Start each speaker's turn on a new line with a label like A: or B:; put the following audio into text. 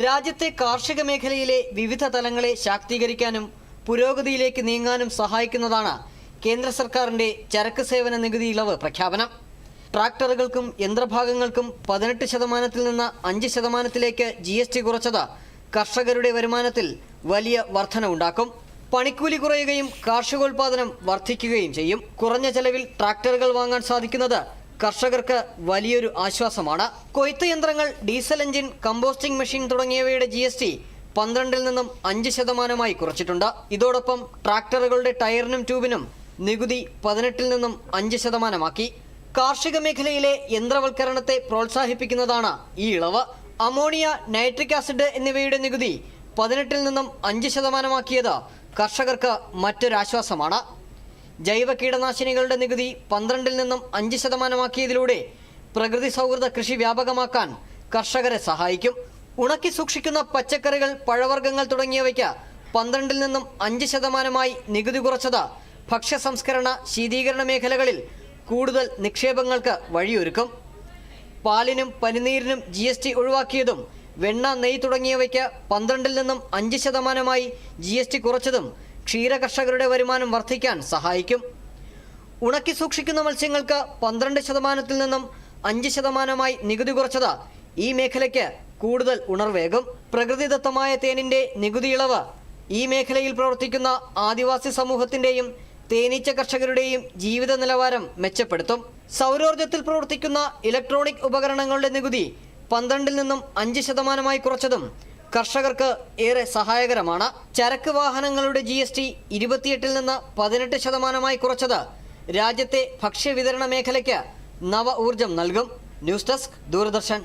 A: രാജ്യത്തെ കാർഷിക മേഖലയിലെ വിവിധ തലങ്ങളെ ശാക്തീകരിക്കാനും പുരോഗതിയിലേക്ക് നീങ്ങാനും സഹായിക്കുന്നതാണ് കേന്ദ്ര സർക്കാരിന്റെ ചരക്ക് സേവന നികുതി ഇളവ് പ്രഖ്യാപനം. ട്രാക്ടറുകൾക്കും യന്ത്രഭാഗങ്ങൾക്കും പതിനെട്ട് ശതമാനത്തിൽ നിന്ന് അഞ്ച് ശതമാനത്തിലേക്ക് ജി എസ് ടി കുറച്ചത് കർഷകരുടെ വരുമാനത്തിൽ വലിയ വർധന ഉണ്ടാക്കും പണിക്കൂലി കുറയുകയും കാർഷികോൽപാദനം വർദ്ധിക്കുകയും ചെയ്യും. കുറഞ്ഞ ചെലവിൽ ട്രാക്ടറുകൾ വാങ്ങാൻ സാധിക്കുന്നത് കർഷകർക്ക് വലിയൊരു ആശ്വാസമാണ്. കൊയ്ത്ത് യന്ത്രങ്ങൾ ഡീസൽ എഞ്ചിൻ കമ്പോസ്റ്റിംഗ് മെഷീൻ തുടങ്ങിയവയുടെ ജി എസ് ടി പന്ത്രണ്ടിൽ നിന്നും അഞ്ച് ശതമാനമായി കുറച്ചിട്ടുണ്ട്. ഇതോടൊപ്പം ട്രാക്ടറുകളുടെ ടയറിനും ട്യൂബിനും നികുതി പതിനെട്ടിൽ നിന്നും അഞ്ച് ശതമാനമാക്കി. കാർഷിക മേഖലയിലെ യന്ത്രവൽക്കരണത്തെ പ്രോത്സാഹിപ്പിക്കുന്നതാണ് ഈ ഇളവ്. അമോണിയ നൈട്രിക് ആസിഡ് എന്നിവയുടെ നികുതി പതിനെട്ടിൽ നിന്നും അഞ്ച് ശതമാനമാക്കിയത് കർഷകർക്ക് മറ്റൊരാശ്വാസമാണ്. ജൈവ കീടനാശിനികളുടെ നികുതി പന്ത്രണ്ടിൽ നിന്നും അഞ്ച് ശതമാനമാക്കിയതിലൂടെ പ്രകൃതി സൗഹൃദ കൃഷി വ്യാപകമാക്കാൻ കർഷകരെ സഹായിക്കും. ഉണക്കി സൂക്ഷിക്കുന്ന പച്ചക്കറികൾ പഴവർഗങ്ങൾ തുടങ്ങിയവയ്ക്ക് പന്ത്രണ്ടിൽ നിന്നും അഞ്ച് ശതമാനമായി നികുതി കുറച്ചത് ഭക്ഷ്യ സംസ്കരണ ശീതീകരണ മേഖലകളിൽ കൂടുതൽ നിക്ഷേപങ്ങൾക്ക് വഴിയൊരുക്കും. പാലിനും പനിനീരിനും ജി എസ് ടി ഒഴിവാക്കിയതും വെണ്ണ നെയ് തുടങ്ങിയവയ്ക്ക് പന്ത്രണ്ടിൽ നിന്നും അഞ്ച് ശതമാനമായി ജി എസ് ടി കുറച്ചതും ക്ഷീര കർഷകരുടെ വരുമാനം വർദ്ധിക്കാൻ സഹായിക്കും. ഉണക്കി സൂക്ഷിക്കുന്ന മത്സ്യങ്ങൾക്ക് പന്ത്രണ്ട് ശതമാനത്തിൽ നിന്നും അഞ്ച് ശതമാനമായി നികുതി കുറച്ചത് ഈ മേഖലയ്ക്ക് കൂടുതൽ ഉണർവേകും. പ്രകൃതിദത്തമായ തേനിന്റെ നികുതി ഇളവ് ഈ മേഖലയിൽ പ്രവർത്തിക്കുന്ന ആദിവാസി സമൂഹത്തിന്റെയും തേനീച്ച കർഷകരുടെയും ജീവിത നിലവാരം മെച്ചപ്പെടുത്തും. സൗരോർജത്തിൽ പ്രവർത്തിക്കുന്ന ഇലക്ട്രോണിക് ഉപകരണങ്ങളുടെ നികുതി പന്ത്രണ്ടിൽ നിന്നും അഞ്ച് ശതമാനമായി കുറച്ചതും കർഷകർക്ക് ഏറെ സഹായകരമാണ്. ചരക്ക് വാഹനങ്ങളുടെ ജി എസ് ടി ഇരുപത്തിയെട്ടിൽ നിന്ന് പതിനെട്ട് ശതമാനമായി കുറച്ചത്. രാജ്യത്തെ ഭക്ഷ്യവിതരണ മേഖലയ്ക്ക് നവ ഊർജം നൽകും. News desk Doordarshan.